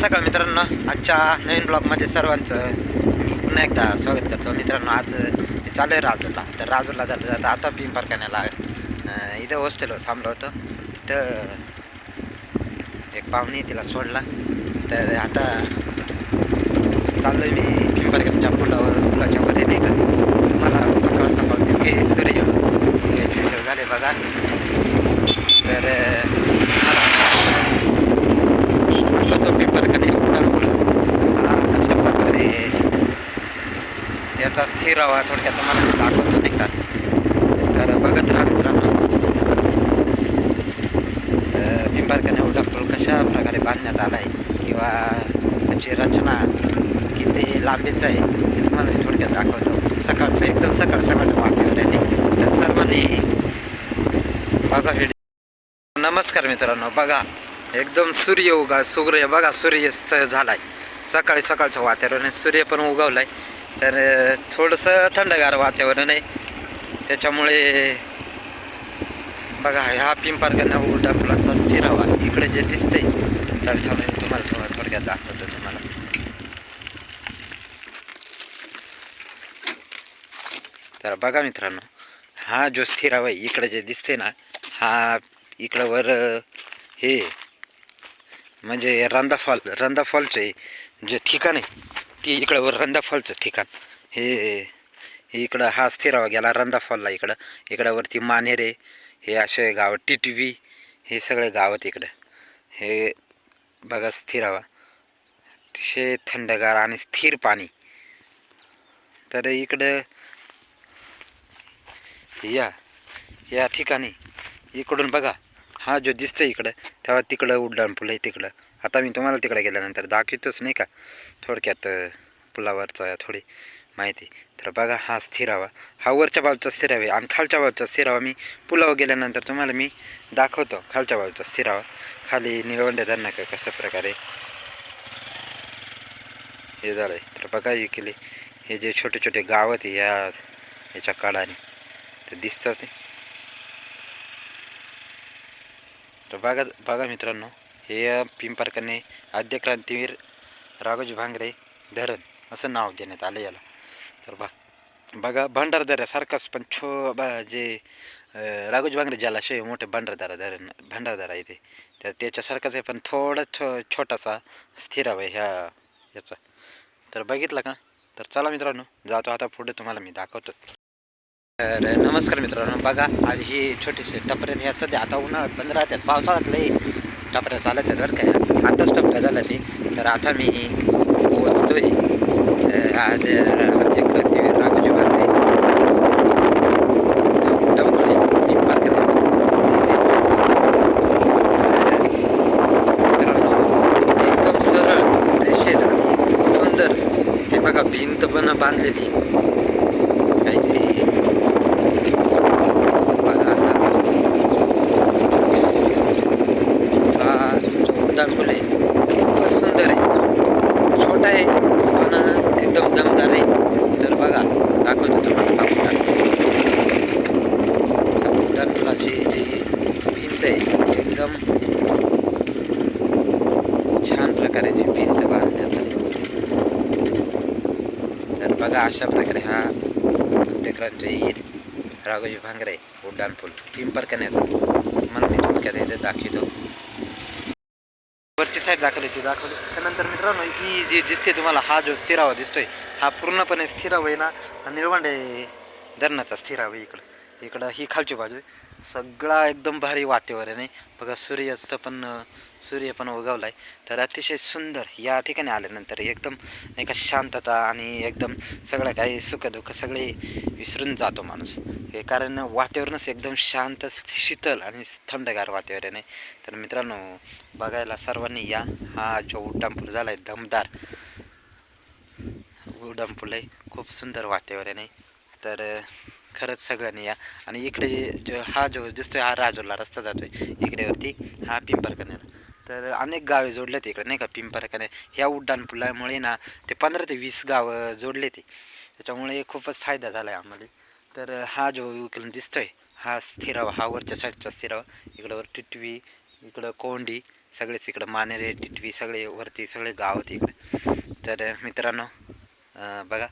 सकाळ मित्रांनो. आजच्या नवीन ब्लॉगमध्ये सर्वांचं मी पुन्हा एकदा स्वागत करतो. मित्रांनो आज मी चालू आहे राजूरला. तर राजूरला जाता जाता आता पिंपरखान्याला इथं हॉस्टेलवर थांबलो होतो. तिथं एक पाहुणे तिला सोडला. तर आता चाललो आहे मी पिंपरखान्याच्या पुलावर. पुलाच्या मध्ये नाही का? तुम्हाला सकाळ सकाळ नेमके सूर्य झाले बघा. तर अं, मला तो पेपर कधी पूल हा कशा प्रकारे याचा राहा थोडक्यात तुम्हाला दाखवतो नाही का तर बघत राहा मित्रांनो. पिंपरकने उड्डाण पूल कशा प्रकारे बांधण्यात आला आहे किंवा त्याची रचना किती लांबीच आहे हे तुम्हाला मी थोडक्यात दाखवतो. सकाळचं एकदम सकाळ सकाळचं वातावरण तर सर्वांनी बघा व्हिडिओ नमस्कार मित्रांनो बघा. एकदम सूर्य उगा सूर्य बघा सूर्यास्त झालाय. सकाळी सकाळचं वातावरण आहे. सूर्य पण उगवलाय. तर थोडंसं थंडगार वातावरण आहे. त्याच्यामुळे बघा हा पिंपारकांना उलटा फुलाचा स्थिर हवा इकडे जे दिसतंय तर थांबा मी तुम्हाला थोडं थोडक्यात दाखवतो तुम्हाला. तर बघा मित्रांनो हा जो स्थिर हवा आहे इकडे जे दिसते ना हा इकडं वर हे म्हणजे रंदा फॉल रंदा फॉलचे जे ठिकाण आहे ती इकडं वर रंदा फॉलचं ठिकाण. हे हे इकडं हा स्थिरावा गेला रंदा फॉलला इकडं. इकडं वरती मानेरे हे असे गाव टिटवी हे सगळे गावात इकडं. हे बघा स्थिरावा. अतिशय थंडगार आणि स्थिर पाणी. तर इकडं या या ठिकाणी इकडून बघा. हा जो दिसतो इकडं तेव्हा तिकडं उड्डाण आहे तिकडं. आता मी तुम्हाला तिकडे गेल्यानंतर दाखवतोच नाही का? थोडक्यात अं, पुलावरचा थोडी माहिती. तर बघा हा स्थिरावा. हा वरच्या बाजूचा स्थिरावा आहे. आणि खालच्या बाजूचा स्थिरावा मी पुलावर गेल्यानंतर तुम्हाला मी दाखवतो. खालच्या बाजूचा स्थिरावा. खाली निळवंडे धरणं का? कशा प्रकारे? हे झालं आहे. तर बघा हे केले हे जे छोटे छोटे गाव आहेत या याच्या काळाने ते दिसतात. ते तर बघा बघा मित्रांनो. हे पिंपरकने आद्य क्रांतीवीर राघोजी भांगरे धरण असं नाव देण्यात आलं याला. तर बघ बघा भंडारदऱ्यासारखाच पण छो बा जे राघोजी भांगरे जलाशय मोठे भंडारदरा धरण भंडारदरा आहे ते तर त्याच्यासारखाच आहे पण थोडं छो छोटासा स्थिराव आहे ह्या याचा. तर बघितलं का? तर चला मित्रांनो जातो आता पुढे तुम्हाला मी दाखवतो. तर नमस्कार मित्रांनो बघा आज ही छोटीशी टपऱ्या ह्या सध्या आता उन्हाळ्यात बंद राहतात पावसाळ्यात लई टपऱ्या चालत आहेत बरं काय आताच टपऱ्या झाल्या ते तर आता मी पोचतोय अं, आज आद्य क्रांतीवीर राघोजी भांगरे जो डबल आहे, मित्रांनो एकदम सरळ रेषेत आणि खूप सुंदर हे बघा भिंत पण बांधलेली काहीशी बघा आता हा जो उड्डाण पूल आहे खूपच सुंदर आहे छोटा आहे पण एकदम दमदार आहे तर बघा दाखवतो तुम्हाला हा उड्डाण या उड्डाण पुलाची जी भिंत आहे एकदम छान प्रकारे जी भिंत बांधण्यात आली तर बघा अशा प्रकारे हा प्रत्येकांच्या येईल राघोजी भांगरे उड्डाण पूल पिंपरकण्याचा मला मी थोडक्यात इथे दाखवतो. वरची साईड दाखवली ती दाखवली. त्यानंतर मित्रांनो ही जी दिसते तुम्हाला हा जो स्थिरावा दिसतोय हा पूर्णपणे स्थिराव आहे ना हा धरणाचा स्थिराव आहे इकडं. इकडं ही खालची बाजू आहे. सगळा एकदम भारी वातावरण आहे बघा सूर्यास्त पण सूर्य पण उगवला आहे तर अतिशय सुंदर या ठिकाणी आल्यानंतर एकदम नाही का शांतता आणि एकदम सगळं काही सुखदुःख सगळे विसरून जातो माणूस. हे कारण वातावरणच एकदम शांत शीतल आणि थंडगार वातावरण आहे. तर मित्रांनो बघायला सर्वांनी या. हा जो उड्डाणपूल झाला आहे दमदार उड्डाणपूल आहे. खूप सुंदर वातावरण आहे. तर खरंच सगळ्यांनी या. आणि इकडे जो हा जो दिसतोय हा राजूरला रस्ता जातोय. इकडेवरती हा पिंपरकण्याला तर अनेक गावे जोडलेत इकडे नाही का? पिंपरकणे ह्या उड्डाण पुलामुळे ना ते पंधरा ते वीस गावं जोडले ते त्याच्यामुळे खूपच फायदा झाला आहे आम्हाला. तर हा जो इकडून दिसतोय हा स्थिरावा हा वरच्या साईडचा स्थिरावा. इकडं टिटवी इकडं कोंडी सगळेच इकडं मानेरे टिटवी सगळे वरती सगळे गाव होते इकडे. तर मित्रांनो बघा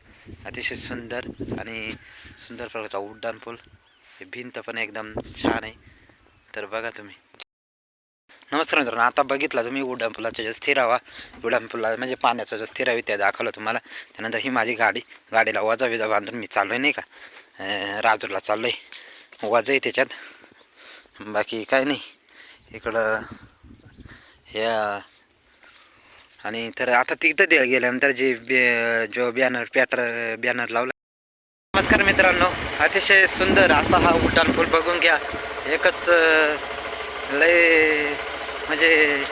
अतिशय सुंदर आणि सुंदर प्रकारचा उड्डाण पूल. हे भिंत पण एकदम छान आहे. तर बघा तुम्ही. नमस्कार मित्रांनो आता बघितला तुम्ही उड्डाण पुलाचा जो स्थिरावा उड्डाण पुला म्हणजे पाण्याचा जो स्थिरावी त्या दाखवलं तुम्हाला. त्यानंतर ही माझी गाडी गाडीला वजा विजा बांधून मी चाललो आहे नाही का? राजूरला चाललो आहे वजा आहे त्याच्यात. बाकी काय नाही. इकडं ह्या आणि तर आता तिथं दे गेल्यानंतर जे बे- जो बॅनर पॅटर बॅनर लावला. नमस्कार मित्रांनो. अतिशय सुंदर असा हा उड्डाण पूल बघून घ्या. एकच लय म्हणजे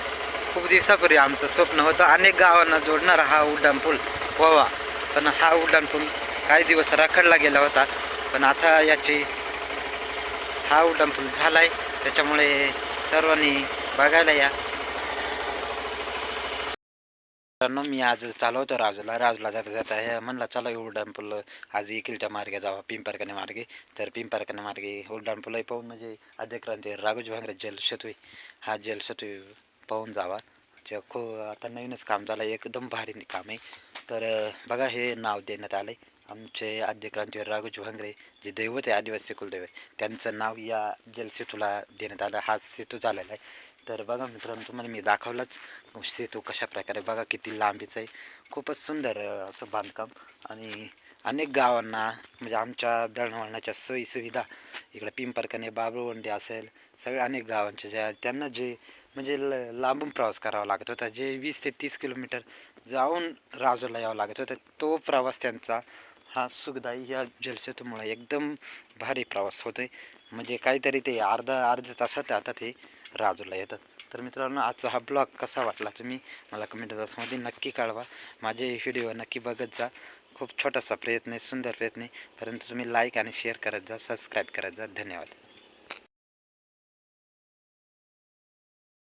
खूप दिवसापूर्वी आमचं स्वप्न होतं. अनेक गावांना जोडणारा हा उड्डाण पूल व्हावा. पण हा उड्डाण पूल काही दिवस राखडला गेला होता. पण आता याची हा उड्डाण पूल झाला आहे त्याच्यामुळे सर्वांनी बघायला या. मित्रांनो मी आज चालवतो राजूला. राजूला जाता जाता हे म्हणला चला उड्डाण पूल. आज इकिलच्या मार्गे जावा पिंपरकने मार्गे. तर पिंपरकने मार्गे उड्डाण पाहून म्हणजे आद्यक्रांती राघोजी भांगरे जलसेतू हा जलसेतू पाहून जावा. जे खो आता नवीनच काम झालं एकदम भारी काम आहे. तर बघा हे नाव देण्यात आलं आहे आमचे आद्यक्रांतीवर राघोजी भांगरे जे दैवत आहे आदिवासी कुलदैव आहे त्यांचं नाव या जलसेतूला देण्यात आलं. हा सेतू झालेला आहे. तर बघा मित्रांनो तुम्हाला मी दाखवलंच सेतू कशा प्रकारे बघा किती लांबीचं आहे. खूपच सुंदर असं बांधकाम. आणि अनेक गावांना म्हणजे आमच्या दळणवळणाच्या सोयीसुविधा इकडे पिंपरकणे बाबळवंडी असेल सगळ्या अनेक गावांच्या ज्या त्यांना जे म्हणजे ल लांबून प्रवास करावा लागत होता जे वीस ते तीस किलोमीटर जाऊन राजूला यावं लागत होतं तो प्रवास त्यांचा हा सुखदायी या जलसेतूमुळे एकदम भारी प्रवास होतो आहे म्हणजे काहीतरी ते अर्धा अर्ध्या तासात आता ते राजूला येतात. तर मित्रांनो आजचा हा ब्लॉग कसा वाटला तुम्ही मला कमेंट बॉक्समध्ये नक्की कळवा. माझे व्हिडिओ नक्की बघत जा. खूप छोटासा प्रयत्न आहे सुंदर प्रयत्न आहे. परंतु तुम्ही लाईक आणि शेअर करत जा सबस्क्राईब करत जा. धन्यवाद.